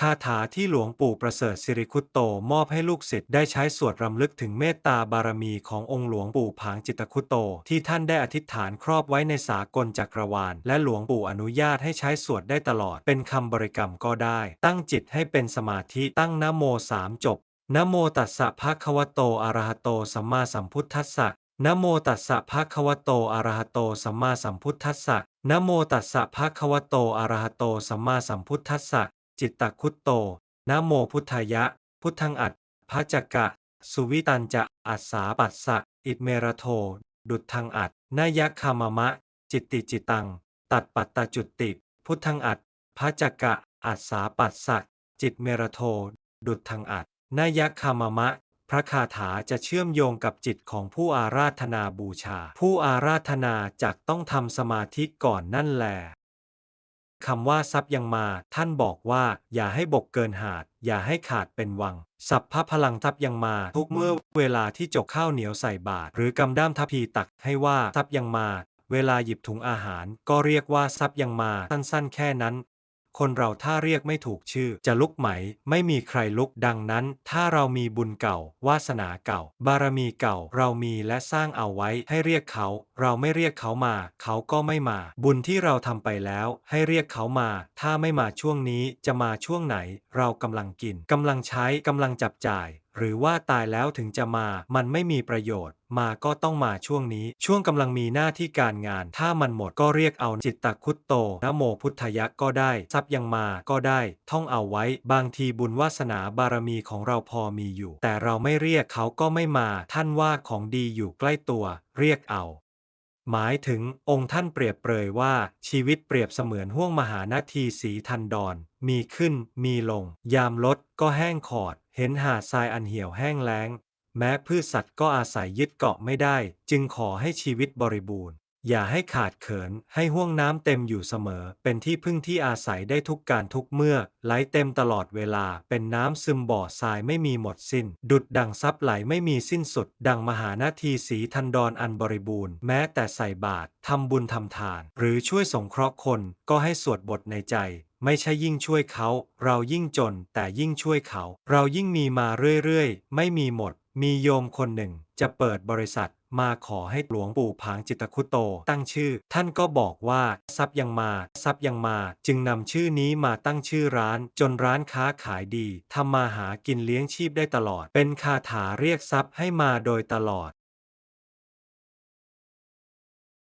คาถาที่หลวงปู่ประเสริฐสิริคุตโตมอบให้ลูกศิษย์ได้ใช้สวดรำลึกถึงเมตตาบารมีขององค์หลวงปู่ผางจิตคุตโต ที่ท่านได้อธิษฐานครอบไว้ในสากลจักรวาล และหลวงปู่อนุญาตให้ใช้สวดได้ตลอด เป็นคำบริกรรมก็ได้ ตั้งจิตให้เป็นสมาธิตั้งนโมสามจบนโมตัสสะภะคะวะโตอะระหะโตสัมมาสัมพุทธัสสะนโมตัสสะภะคะวะโตอะระหะโตสัมมาสัมพุทธัสสะนโมตัสสะภะคะวะโตอะระหะโตสัมมาสัมพุทธัสสะ จิตตคุตโตนะโมพุทธายะ พุทธังอัดพระจักกะ สุวิตันจะอัสสาปัสสะ อิเมระโท ดุจทังอัดนายะคามมะ จิตติจิตัง ตัดปัตตจุติ พุทธังอัดพระจักกะ อัสสาปัสสะ จิตเมระโท ดุจทังอัดนายะคามมะ พระคาถาจะเชื่อมโยงกับจิตของผู้อาราธนาบูชา ผู้อาราธนาจักต้องทำสมาธิก่อนนั่นแหล คำว่าทรัพย์ยังมา ท่านบอกว่า อย่าให้บกเกินหาด อย่าให้ขาดเป็นวังสัพพะพลังทรัพย์ยังมา ทุกเมื่อเวลาที่จกข้าวเหนียวใส่บาตรหรือกำด้ามทัพพีตักให้ว่าทรัพย์ยังมา เวลาหยิบถุงอาหาร ก็เรียกว่าทรัพย์ยังมาสั้นๆ แค่นั้น คนเราถ้าเรียกไม่ถูกชื่อ จะลุกไหม ไม่มีใครลุกดังนั้น ถ้าเรามีบุญเก่า วาสนาเก่า บารมีเก่า เรามีและสร้างเอาไว้ให้เรียกเขา เราไม่เรียกเขามา เขาก็ไม่มา บุญที่เราทำไปแล้ว ให้เรียกเขามา ถ้าไม่มาช่วงนี้จะมาช่วงไหน เรากำลังกินกำลังใช้กำลังจับจ่าย หรือว่าตายแล้วถึงจะมา มันไม่มีประโยชน์ มาก็ต้องมาช่วงนี้ ช่วงกำลังมีหน้าที่การงาน ถ้ามันหมดก็เรียกเอาจิตตคุตโตนะโมพุทธยะก็ได้ ทรัพย์ยังมาก็ได้ ท่องเอาไว้ บางทีบุญวาสนาบารมีของเราพอมีอยู่ แต่เราไม่เรียกเขาก็ไม่มา ท่านว่าของดีอยู่ใกล้ตัว เรียกเอาหมายถึงองค์ท่านเปรียบเปรยว่าชีวิตเปรียบเสมือนห่วงมหานาทีสีทันดอนมีขึ้นมีลง ยามลดก็แห้งขอด เห็นหาดทรายอันเหี่ยวแห้งแล้ง แม้พืชสัตว์ก็อาศัยยึดเกาะไม่ได้ จึงขอให้ชีวิตบริบูรณ์ อย่าให้ขาดเขินให้ห่วงน้ำเต็มอยู่เสมอ เป็นที่พึ่งที่อาศัยได้ทุกการทุกเมื่อ ไหลเต็มตลอดเวลา เป็นน้ำซึมบ่อทรายไม่มีหมดสิ้น ดุดดังซับไหลไม่มีสิ้นสุด ดังมหานาทีสีทันดอนอันบริบูรณ์ แม้แต่ใส่บาตรทำบุญทำทาน หรือช่วยสงเคราะห์คนก็ให้สวดบทในใจ ไม่ใช่ยิ่งช่วยเขา เรายิ่งจนแต่ยิ่งช่วยเขา เรายิ่งมีมาเรื่อยๆ ไม่มีหมด มีโยมคนหนึ่งจะเปิดบริษัทมาขอให้หลวงปู่ผางจิตคุโต ตั้งชื่อ ท่านก็บอกว่าทรัพย์ยังมาทรัพย์ยังมา จึงนำชื่อนี้มาตั้งชื่อร้าน จนร้านค้าขายดีทำมาหากินเลี้ยงชีพได้ตลอด เป็นคาถาเรียกทรัพย์ให้มาโดยตลอด